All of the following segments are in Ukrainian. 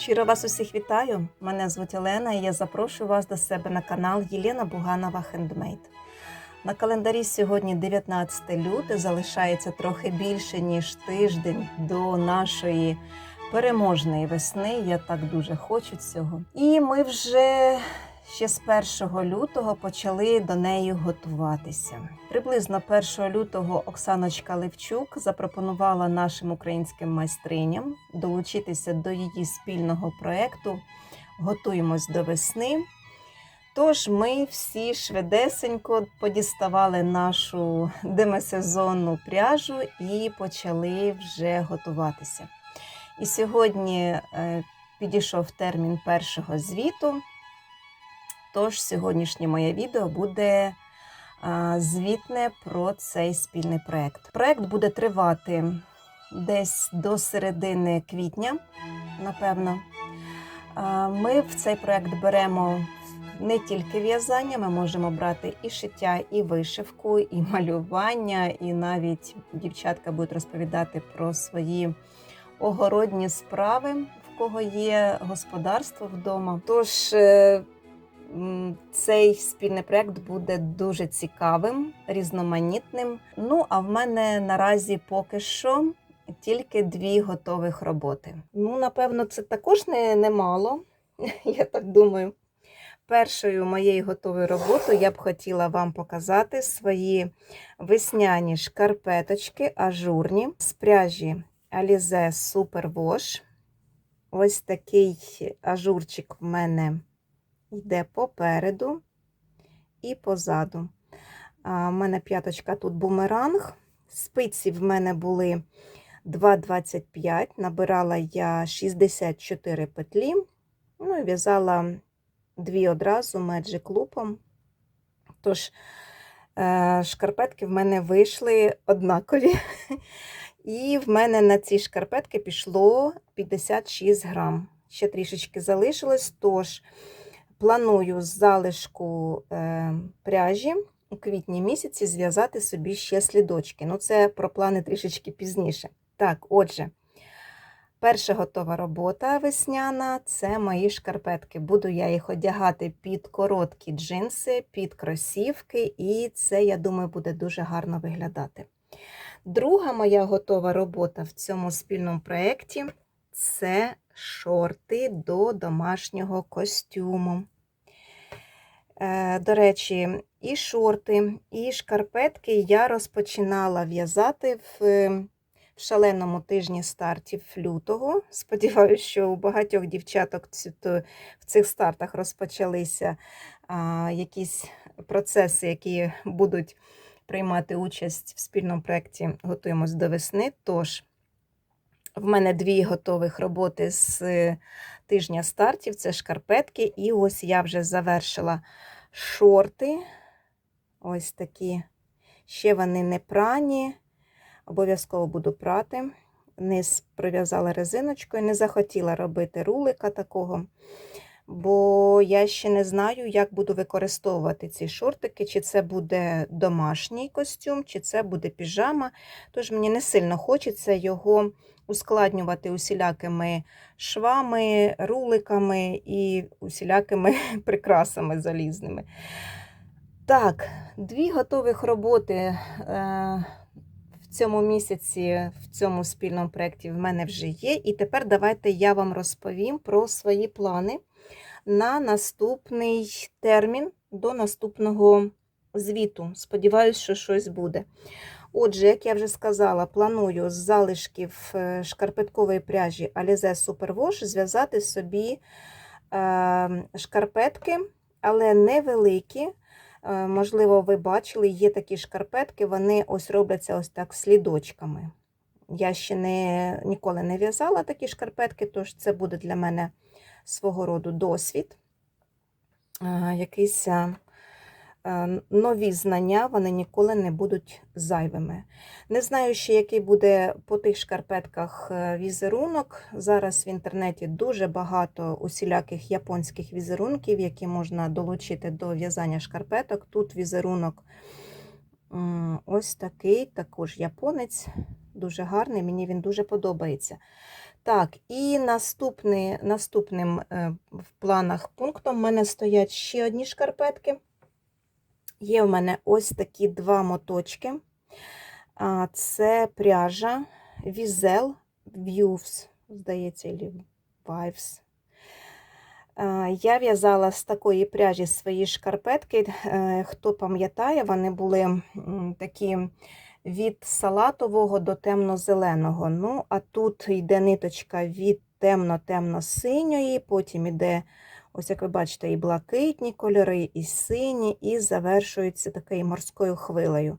Щиро вас усіх вітаю. Мене звуть Олена і я запрошую вас до себе на канал Єлена Буганова Хендмейд. На календарі сьогодні 19 лютого, залишається трохи більше, ніж тиждень до нашої переможної весни. Я так дуже хочу цього. І ми вже ще з 1 лютого почали до неї готуватися. Приблизно 1 лютого Оксаночка Левчук запропонувала нашим українським майстриням долучитися до її спільного проєкту Готуємось до весни. Тож ми всі швидесенько подіставали нашу демисезонну пряжу і почали вже готуватися. І сьогодні е, підійшов термін першого звіту. Тож сьогоднішнє моє відео буде звітне про цей спільний проект. Проект буде тривати десь до середини квітня, напевно. Ми в цей проект беремо не тільки в'язання, ми можемо брати і шиття, і вишивку, і малювання, і навіть дівчатка будуть розповідати про свої огородні справи, в кого є господарство вдома. Тож е, цей спільний проект буде дуже цікавим, різноманітним. Ну, а в мене наразі поки що тільки дві готових роботи. Ну, напевно, це також не, немало, я так думаю. Першою моєю готовою роботою я б хотіла вам показати свої весняні шкарпеточки ажурні з пряжі Alize Super Wash. Ось такий ажурчик в мене йде попереду і позаду. У мене п'яточка тут бумеранг. Спиці в мене були 2,25. Набирала я 64 петлі. Ну і в'язала дві одразу меджик лупом. Тож, е, шкарпетки в мене вийшли однакові. І в мене на ці шкарпетки пішло 56 грам. Ще трішечки залишилось, тож планую з залишку е, пряжі у квітні місяці зв'язати собі ще слідочки. Ну, це про плани трішечки пізніше. Так, отже, перша готова робота весняна це мої шкарпетки. Буду я їх одягати під короткі джинси, під кросівки, і це, я думаю, буде дуже гарно виглядати. Друга моя готова робота в цьому спільному проєкті це шорти до домашнього костюму. Е, До речі, і шорти, і шкарпетки я розпочинала в'язати в, в шаленому тижні стартів лютого. Сподіваюся, що у багатьох дівчаток в цих стартах розпочалися якісь процеси, які будуть приймати участь в спільному проєкті Готуємось до весни. Тож, в мене дві готових роботи з е, тижня стартів це шкарпетки, і ось я вже завершила шорти. Ось такі. Ще вони не прані. Обов'язково буду прати. Низ прив'язала резиночкою, не захотіла робити рулика такого, бо я ще не знаю, як буду використовувати ці шортики, чи це буде домашній костюм, чи це буде піжама. Тож мені не сильно хочеться його ускладнювати усілякими швами, руликами і усілякими прикрасами залізними. Так, дві готових роботи е, в цьому місяці, в цьому спільному проєкті в мене вже є. І тепер давайте я вам розповім про свої плани на наступний термін до наступного звіту. Сподіваюсь, що щось буде. Отже, як я вже сказала, планую з залишків е, шкарпеткової пряжі Alize Superwash зв'язати собі е, шкарпетки, але невеликі. Е, Можливо, ви бачили, є такі шкарпетки, вони ось робляться ось так слідочками. Я ще не, ніколи не в'язала такі шкарпетки, тож це буде для мене свого роду досвід. Е, Якийсь е, е, нові знання, вони ніколи не будуть зайвими. Не знаю ще, який буде по тих шкарпетках візерунок. Зараз в інтернеті дуже багато усіляких японських візерунків, які можна долучити до в'язання шкарпеток. Тут візерунок ось такий, також японець Дуже гарний, мені він дуже подобається. Так, і наступний, наступним е, в планах пунктом в мене стоять ще одні шкарпетки. Є в мене ось такі два моточки. Це пряжа Візел Views, здається, Vibes. Я в'язала з такої пряжі свої шкарпетки. Е, Хто пам'ятає, вони були такі від салатового до темно-зеленого. Ну, а тут йде ниточка від темно-темно-синьої, потім йде, ось як ви бачите, і блакитні кольори, і сині, і завершується такою морською хвилею.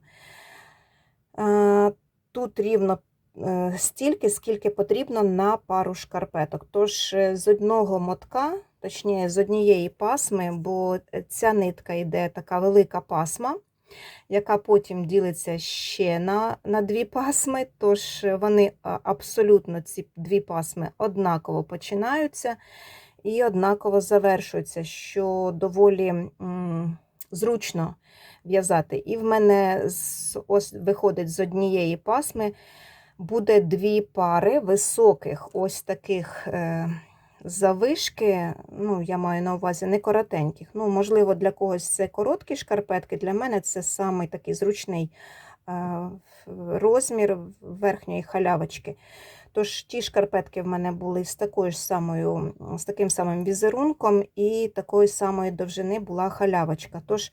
Тут рівно е, стільки, скільки потрібно на пару шкарпеток. Тож е, з одного мотка, точніше з однієї пасми, бо ця нитка йде така велика пасма, яка потім ділиться ще на, на дві пасми. Тож вони абсолютно ці дві пасми однаково починаються і однаково завершуються, що доволі м, зручно в'язати. І в мене з, ось виходить з однієї пасми буде дві пари високих, ось таких е, завишки. Ну, я маю на увазі не коротеньких. Ну, можливо, для когось це короткі шкарпетки. Для мене це самий такий зручний е, розмір верхньої халявочки. Тож ті шкарпетки в мене були з такою ж самою, з таким самим візерунком, і такої самої довжини була халявочка. Тож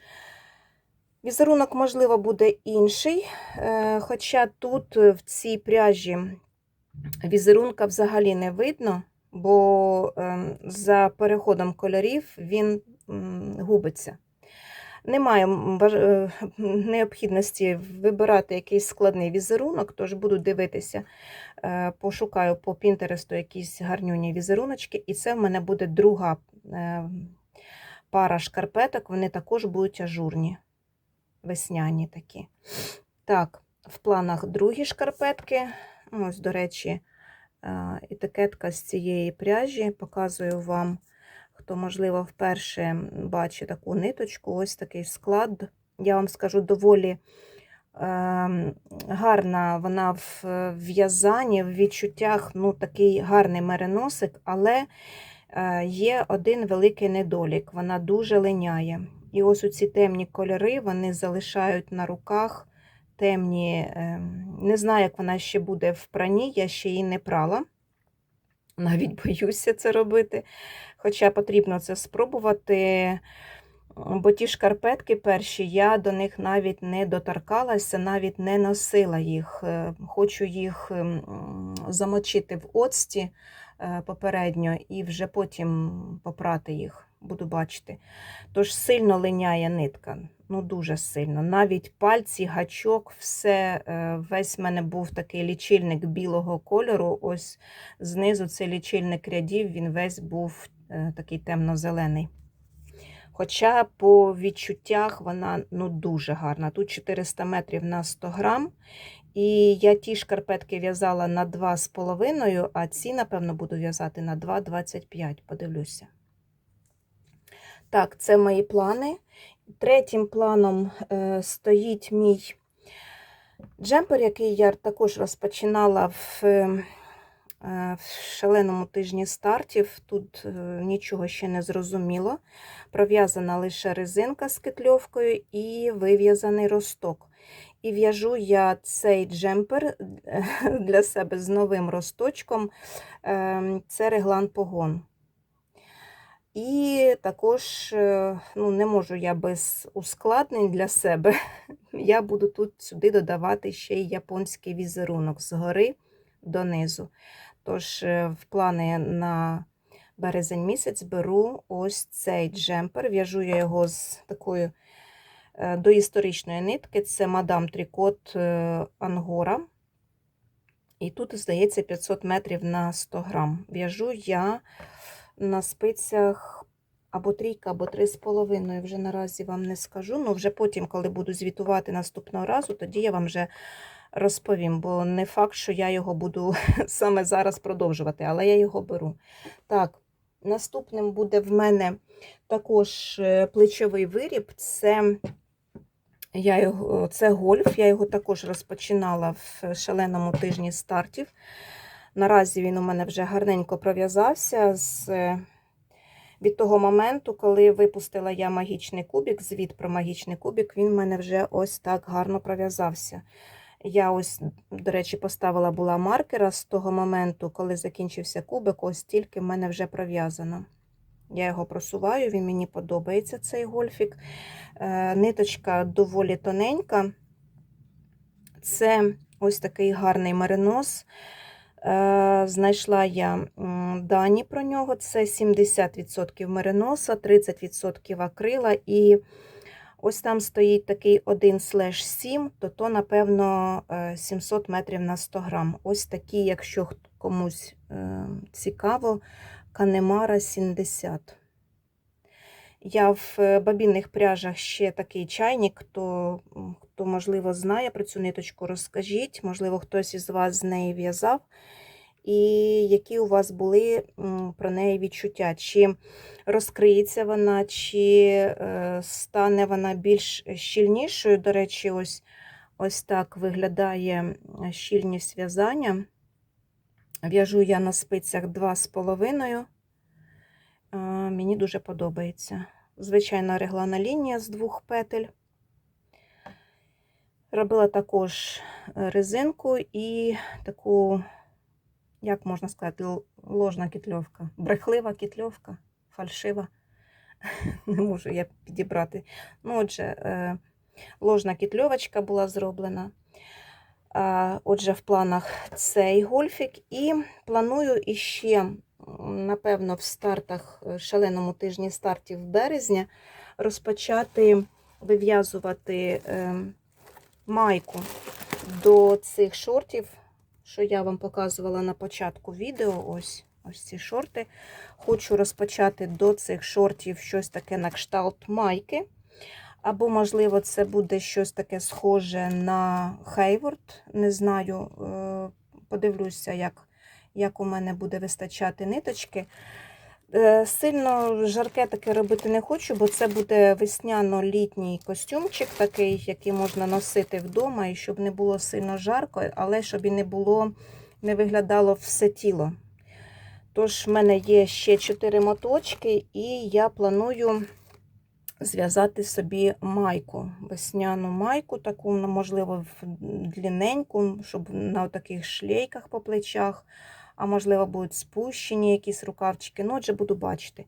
Візерунок, можливо, буде інший, е, хоча тут е, в цій пряжі візерунка взагалі не видно, бо ем, за переходом кольорів він губиться. Немає е, необхідності вибирати якийсь складний візерунок, тож буду дивитися, е, пошукаю по Пінтересту якісь гарнюні візеруночки, і це в мене буде друга е, пара шкарпеток, вони також будуть ажурні весняні такі. Так, в планах другі шкарпетки. Ось, до речі, етикетка з цієї пряжі. Показую вам, хто, можливо, вперше бачить таку ниточку, ось такий склад. Я вам скажу, доволі ем, гарна вона в в'язанні, в відчуттях ну, такий гарний мериносик, але е, є один великий недолік. Вона дуже линяє. І ось у ці темні кольори вони залишають на руках темні. ем, Не знаю, як вона ще буде в прані, я ще її не прала. Навіть боюся це робити. Хоча потрібно це спробувати. Бо ті шкарпетки перші, я до них навіть не доторкалася, навіть не носила їх. Е, Хочу їх ем, замочити в оцті е, попередньо і вже потім попрати їх, буду бачити. Тож сильно линяє нитка, ну дуже сильно. Навіть пальці, гачок, все, е, весь в мене був такий лічильник білого кольору. Ось знизу цей лічильник рядів, він весь був е, такий темно-зелений. Хоча по відчуттях вона ну, дуже гарна. Тут 400 метрів на 100 грам. І я ті шкарпетки в'язала на 2,5, а ці, напевно, буду в'язати на 2,25. Подивлюся. Так, це мої плани. Третім планом е, стоїть мій джемпер, який я також розпочинала в, е, в шаленому тижні стартів. Тут е, нічого ще не зрозуміло. Пров'язана лише резинка з кетльовкою і вив'язаний росток. І в'яжу я цей джемпер е, для себе з новим росточком. Ем, Це реглан погон. І також е, ну, не можу я без ускладнень для себе. Я буду тут сюди додавати ще й японський візерунок згори донизу. Тож, е, в плани на березень місяць беру ось цей джемпер. В'яжу я його з такою е, доісторичної нитки. Це мадам Трикот е, Ангора. І тут, здається, 500 метрів на 100 грам. В'яжу я на спицях або трійка, або три з половиною. Вже наразі вам не скажу. Ну, вже потім, коли буду звітувати наступного разу, тоді я вам вже розповім, бо не факт, що я його буду саме зараз продовжувати, але я його беру. Так, наступним буде в мене також е, плечовий виріб. Це Я його, це гольф, я його також розпочинала в шаленому тижні стартів. Наразі він у мене вже гарненько пров'язався з від того моменту, коли випустила я магічний кубик, звіт про магічний кубик, він в мене вже ось так гарно пров'язався. Я ось, до речі, поставила була маркера з того моменту, коли закінчився кубик, ось тільки в мене вже пров'язано. Я його просуваю, він мені подобається цей гольфік. Е, Ниточка доволі тоненька. Це ось такий гарний маринос. Е, Знайшла я дані про нього. Це 70% мериноса, 30% акрила. І ось там стоїть такий 1 слеш 7, то то, напевно, е, 700 метрів на 100 грам. Ось такі, якщо комусь е, цікаво, Канемара 70. Я в е, бабінних пряжах ще такий чайник, хто, хто, можливо, знає про цю ниточку, розкажіть. Можливо, хтось із вас з неї в'язав. І які у вас були про неї відчуття? Чи розкриється вона, чи е, стане вона більш щільнішою? До речі, ось, ось так виглядає щільність в'язання. В'яжу я на спицях 2,5. Мені дуже подобається. Звичайна реглана лінія з двох петель. Робила також е, резинку і таку, як можна сказати, ложна кітльовка, брехлива кітльовка, фальшива. Не можу я підібрати. Ну, отже, е, ложна кітльовочка була зроблена. Отже, в планах цей гольфік. І планую іще, напевно, в стартах, е, шаленому тижні стартів березня розпочати вив'язувати е, майку до цих шортів, що я вам показувала на початку відео. Ось, ось ці шорти. Хочу розпочати до цих шортів щось таке на кшталт майки. Або, можливо, це буде щось таке схоже на Хейворд. Не знаю, е, подивлюся, як, як у мене буде вистачати ниточки. Е, Сильно жарке таке робити не хочу, бо це буде весняно-літній костюмчик, такий, який можна носити вдома, і щоб не було сильно жарко, але щоб і не було, не виглядало все тіло. Тож, в мене є ще 4 моточки, і я планую зв'язати собі майку, весняну майку, таку, ну, можливо, в- длинненьку, щоб на таких шлейках по плечах, а можливо, будуть спущені якісь рукавчики. Ну, отже, буду бачити.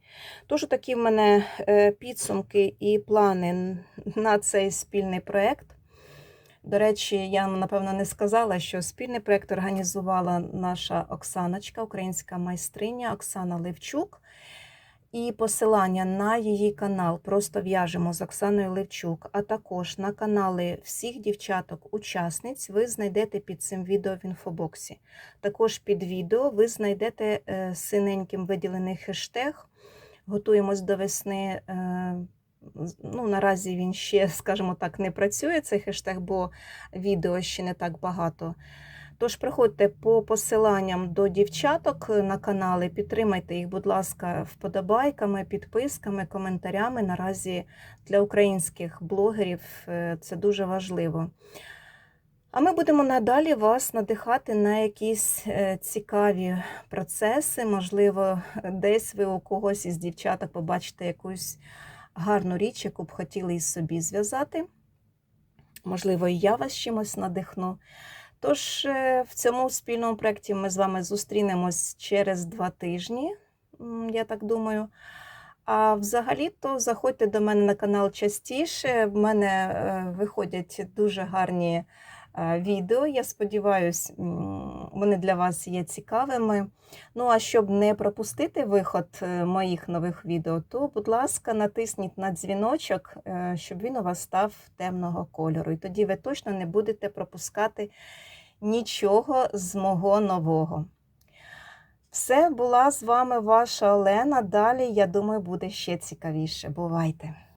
Тож, такі в мене е, підсумки і плани на цей спільний проєкт. До речі, я напевно не сказала, що спільний проєкт організувала наша Оксаночка, українська майстриня Оксана Левчук. І посилання на її канал просто в'яжемо з Оксаною Левчук, а також на канали всіх дівчаток-учасниць ви знайдете під цим відео в інфобоксі. Також під відео ви знайдете е, синеньким виділений хештег. Готуємось до весни. е, Ну, наразі він ще, скажімо так, не працює цей хештег, бо відео ще не так багато. Тож приходьте по посиланням до дівчаток на канали, підтримайте їх, будь ласка, вподобайками, підписками, коментарями. Наразі для українських блогерів е, це дуже важливо. А ми будемо надалі вас надихати на якісь е, цікаві процеси. Можливо, десь ви у когось із дівчаток побачите якусь гарну річ, яку б хотіли із собі зв'язати. Можливо, і я вас чимось надихну. Тож е, в цьому спільному проєкті ми з вами зустрінемось через два тижні, я так думаю. А взагалі-то заходьте до мене на канал частіше. В мене е, виходять дуже гарні е, відео. Я сподіваюся, вони для вас є цікавими. Ну а щоб не пропустити виход е, моїх нових відео, то, будь ласка, натисніть на дзвіночок, е, щоб він у вас став темного кольору. І тоді ви точно не будете пропускати нічого з мого нового. Все, була з вами ваша Олена. Далі, я думаю, буде ще цікавіше. Бувайте!